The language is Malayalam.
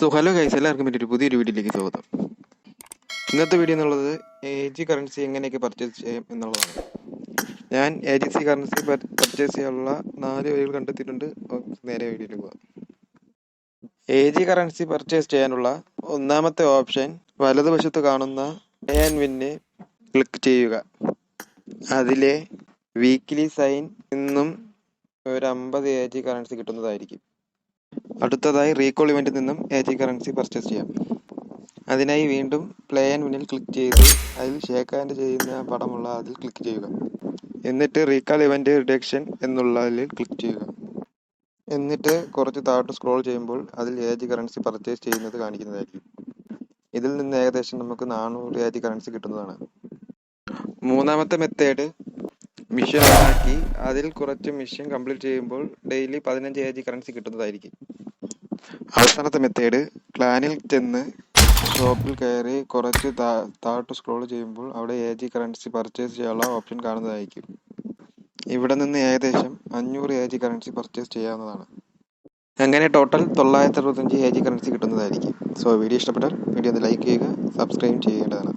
സോ ഹലോ ഗൈസ് എല്ലാവർക്കും പറ്റിയൊരു പുതിയൊരു വീഡിയോയിലേക്ക് സ്വാഗതം. ഇന്നത്തെ വീഡിയോ എന്നുള്ളത് എ ജി കറൻസി എങ്ങനെയൊക്കെ പർച്ചേസ് ചെയ്യാം എന്നുള്ളതാണ്. ഞാൻ A G C currency purchase ചെയ്യാനുള്ള നാല് വഴികൾ കണ്ടെത്തിയിട്ടുണ്ട്. നേരെ വീഡിയോയിലേക്ക് പോകാം. എ ജി കറൻസി പർച്ചേസ് ചെയ്യാനുള്ള ഒന്നാമത്തെ ഓപ്ഷൻ വലതുവശത്ത് കാണുന്ന പേ ആൻഡ് വിന്നെ ക്ലിക്ക് ചെയ്യുക. അതിലെ വീക്ക്ലി സൈൻ നിന്നും ഒരു അമ്പത് എ ജി കറൻസി കിട്ടുന്നതായിരിക്കും. അടുത്തതായി റീകോൾ ഇവന്റിൽ നിന്നും എ ജി കറൻസി പർച്ചേസ് ചെയ്യാം. അതിനായി വീണ്ടും പ്ലേ ആൻഡ് വിന്നിൽ ക്ലിക്ക് ചെയ്ത് അതിൽ ഷേക്ക് ഹാൻഡ് ചെയ്യുന്ന പടമുള്ള അതിൽ ക്ലിക്ക് ചെയ്യുക. എന്നിട്ട് റീകാൾ ഇവന്റ് റിഡക്ഷൻ എന്നുള്ളതിൽ ക്ലിക്ക് ചെയ്യുക. എന്നിട്ട് കുറച്ച് താഴോട്ട് സ്ക്രോൾ ചെയ്യുമ്പോൾ അതിൽ എ ജി കറൻസി പർച്ചേസ് ചെയ്യുന്നത് കാണിക്കുന്നതായിരിക്കും. ഇതിൽ നിന്ന് ഏകദേശം നമുക്ക് നാനൂറ് എ ജി കറൻസി കിട്ടുന്നതാണ്. മൂന്നാമത്തെ മെത്തേഡ് മിഷൻ ആക്കി അതിൽ കുറച്ച് മിഷൻ കംപ്ലീറ്റ് ചെയ്യുമ്പോൾ ഡെയിലി പതിനഞ്ച് എ ജി കറൻസി കിട്ടുന്നതായിരിക്കും. അവസാനത്തെ മെത്തേഡ് ക്ലാനിൽ ചെന്ന് ഷോപ്പിൽ കയറി കുറച്ച് താഴോട്ട് സ്ക്രോൾ ചെയ്യുമ്പോൾ അവിടെ എ ജി കറൻസി പർച്ചേസ് ചെയ്യാനുള്ള ഓപ്ഷൻ കാണുന്നതായിരിക്കും. ഇവിടെ നിന്ന് ഏകദേശം അഞ്ഞൂറ് എ ജി കറൻസി പർച്ചേസ് ചെയ്യാവുന്നതാണ്. അങ്ങനെ ടോട്ടൽ തൊള്ളായിരത്തി അറുപത്തഞ്ച് എ ജി കറൻസി കിട്ടുന്നതായിരിക്കും. സോ വീഡിയോ ഇഷ്ടപ്പെട്ടാൽ വീഡിയോ ഒന്ന് ലൈക്ക് ചെയ്യുക സബ്സ്ക്രൈബ് ചെയ്യേണ്ടതാണ്.